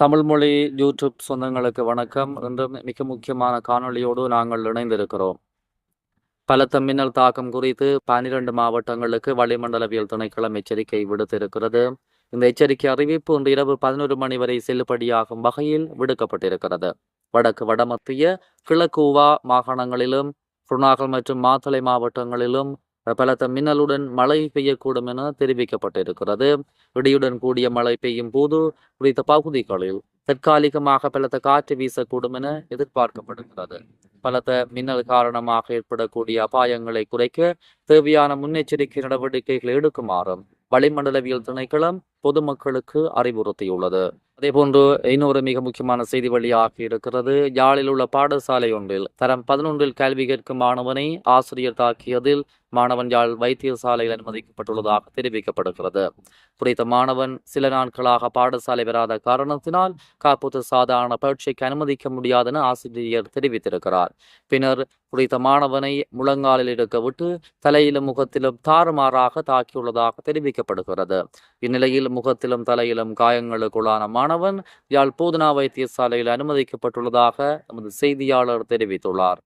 தமிழ்மொழி யூடியூப் சொந்தங்களுக்கு வணக்கம். இன்றும் மிக முக்கியமான காணொளியோடு நாங்கள் இணைந்திருக்கிறோம். பலத்த மின்னல் தாக்கம் குறித்து பனிரெண்டு மாவட்டங்களுக்கு வளிமண்டலவியல் திணைக்களம் எச்சரிக்கை விடுத்திருக்கிறது. இந்த எச்சரிக்கை அறிவிப்பு இன்று இரவு பதினோரு மணி வரை செல்லுபடியாகும் வகையில் விடுக்கப்பட்டிருக்கிறது. வடக்கு வடமத்திய கிழக்கு உவா மாகாணங்களிலும் குருநாகல் மற்றும் மாத்தளை மாவட்டங்களிலும் பலத்த மின்னலுடன் மழை பெய்யக்கூடும் என தெரிவிக்கப்பட்டிருக்கிறது. இடியுடன் கூடிய மழை பெய்யும் போது குறித்த பகுதிகளில் தற்காலிகமாக பலத்த காற்று வீசக்கூடும் என எதிர்பார்க்கப்படுகிறது. பலத்த மின்னல் காரணமாக ஏற்படக்கூடிய அபாயங்களை குறைக்க தேவையான முன்னெச்சரிக்கை நடவடிக்கைகளை எடுக்குமாறும் வளிமண்டலவியல் திணைக்களம் பொதுமக்களுக்கு அறிவுறுத்தியுள்ளது. அதேபோன்று இன்னொரு மிக முக்கியமான செய்தி வழியாக இருக்கிறது. யாழில் உள்ள பாடசாலை ஒன்றில் தரம் பதினொன்றில் கல்வி கேட்கும் மாணவனை ஆசிரியர் தாக்கியதில் மாணவன் யாழ் வைத்தியசாலையில் அனுமதிக்கப்பட்டுள்ளதாக தெரிவிக்கப்படுகிறது. குறித்த மாணவன் சில நாட்களாக பாடசாலை வராத காரணத்தினால் காப்பூத்து சாதாரண பயிற்சிக்கு அனுமதிக்க முடியாதென ஆசிரியர் தெரிவித்திருக்கிறார். பின்னர் குறித்த மாணவனை முழங்காலில் எடுக்க விட்டு தலையிலும் முகத்திலும் தாறுமாறாக தாக்கியுள்ளதாக தெரிவிக்கப்படுகிறது. இந்நிலையில் முகத்திலும் தலையிலும் காயங்களுக்குள்ளான மாணவன் யாழ் போதனா வைத்தியசாலையில் அனுமதிக்கப்பட்டுள்ளதாக எமது செய்தியாளர் தெரிவித்துள்ளார்.